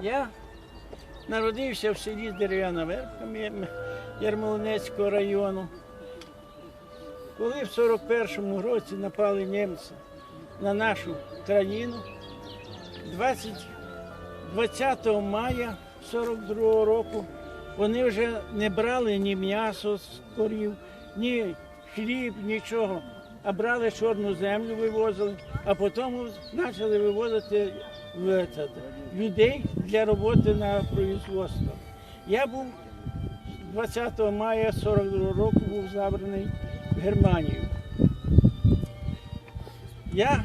Я народився в селі Дерев'яна Верха Ярмолинецького району. Коли в 41-му році напали німці на нашу країну, 20, 20 мая 42-го року вони вже не брали ні м'ясо з корів, ні хліб, нічого, а брали чорну землю, вивозили, а потім почали вивозити людей для роботи на производство. Я був 20 мая 42 року був забраний в Германію. Я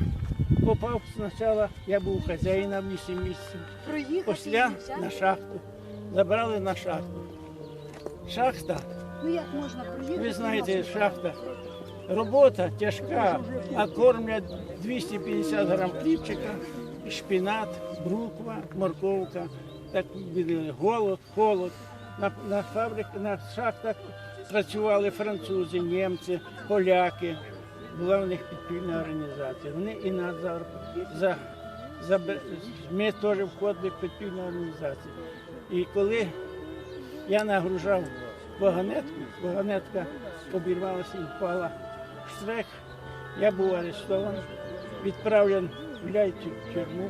попав спочатку, я був хазяїном 8 місяців. Після на шахту. Забрали на шахту. Шахта, Ну як можна проїхати? ви знаєте, шахта. Робота тяжка, а кормлять 250 грам хлібчика, шпінат, бруква, морковка. Так буде голод, холод. На, на фабриках, на шахтах працювали французи, німці, поляки. Була в них підпільна організація. Вони і нас за, за, за ми теж входили в підпільну організацію. І коли я нагружав вагонетку, вагонетка обірвалася і впала в штрек. Я був арештований, відправлений в Ляйцю тюрму.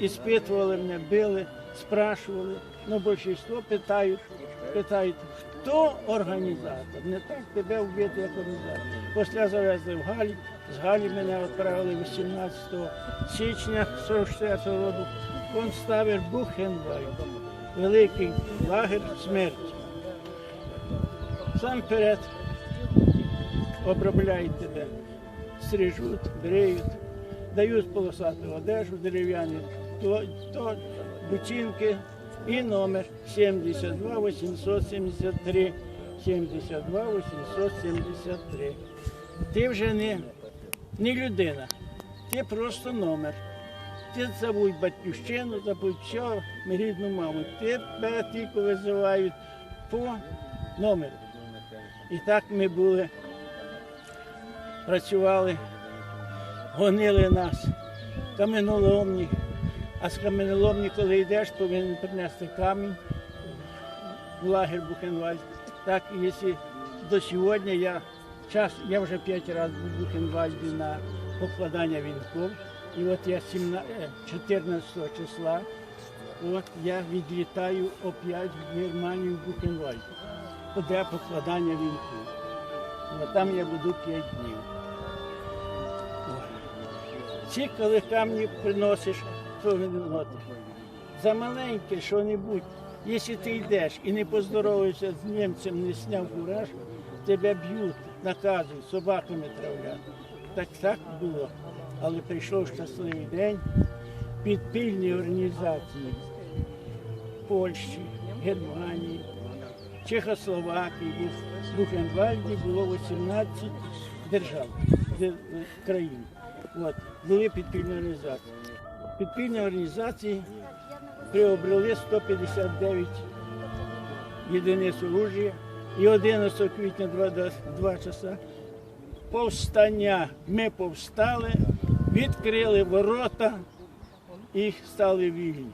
Іспитували мене, били, спрашували. Ну, більшість питають, питають, хто організатор? Не так тебе вбити, як організатор. Після завезли в Галі. З Галі мене відправили 18 січня 44 року в концтабір Бухенвальд, великий лагер смерті. Сам перед обробляють тебе, стрижуть, бриють, дають полосату одежу дерев'яні, то, то бутинки і номер 72 873. 72 873. Ти вже не, не людина, ти просто номер. Ти забудь батьківщину, забудь все, рідну маму. Тебе тільки визивають по номеру. І так ми були, працювали, гонили нас, каменоломні. А з каменоломні, коли йдеш, повинен принести камінь в лагер Бухенвальд. Так, якщо до сьогодні я час, я вже п'ять разів в Бухенвальді на покладання вінків. І от я 17, е, 14 числа от я відлітаю опять в Германію в Бухенвальд для покладання вінків. Там я буду 5 днів. Ці, коли камні приносиш, то носиш. За маленьке що-небудь, якщо ти йдеш і не поздороваєшся з німцем, не сняв фуражку, тебе б'ють, наказують, собаками травлять. Так так було. Але прийшов щасливий день підпільні організації Польщі, Германії, Чехословакії, в Бухенвальді було 18 держав, країн. От, були підпільні організації. Підпільні організації приобрели 159 єдиниць оружия і 11 квітня 2, 2 часа повстання. Ми повстали, відкрили ворота і стали вільні.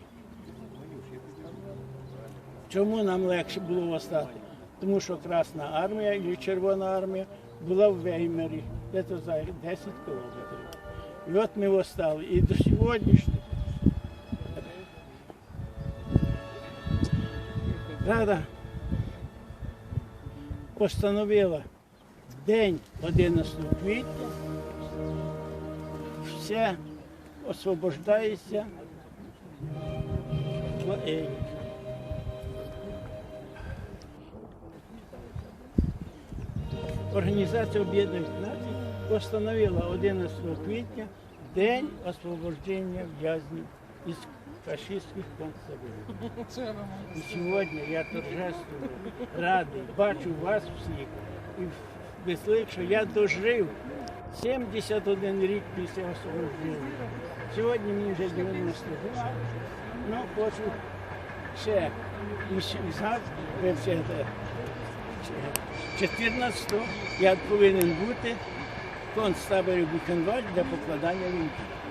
Чому нам легше було восстати? Тому що Красна армія і Червона армія була в Веймері, де то за 10 кілометрів. І от ми восстали. І до сьогоднішнього Рада постановила день 11 квітня, все освобождається. Організація Об'єднаних Націй постановила 11 квітня День освобождення в'язнів із фашистських концтаборів. І сьогодні я торжествую, радий, бачу вас всіх і веселих, що я дожив 71 рік після освобождення. Сьогодні мені вже 92, ну хочу ще це, 14 я повинен бути в концтаборі Бухенвальд для покладання вінків.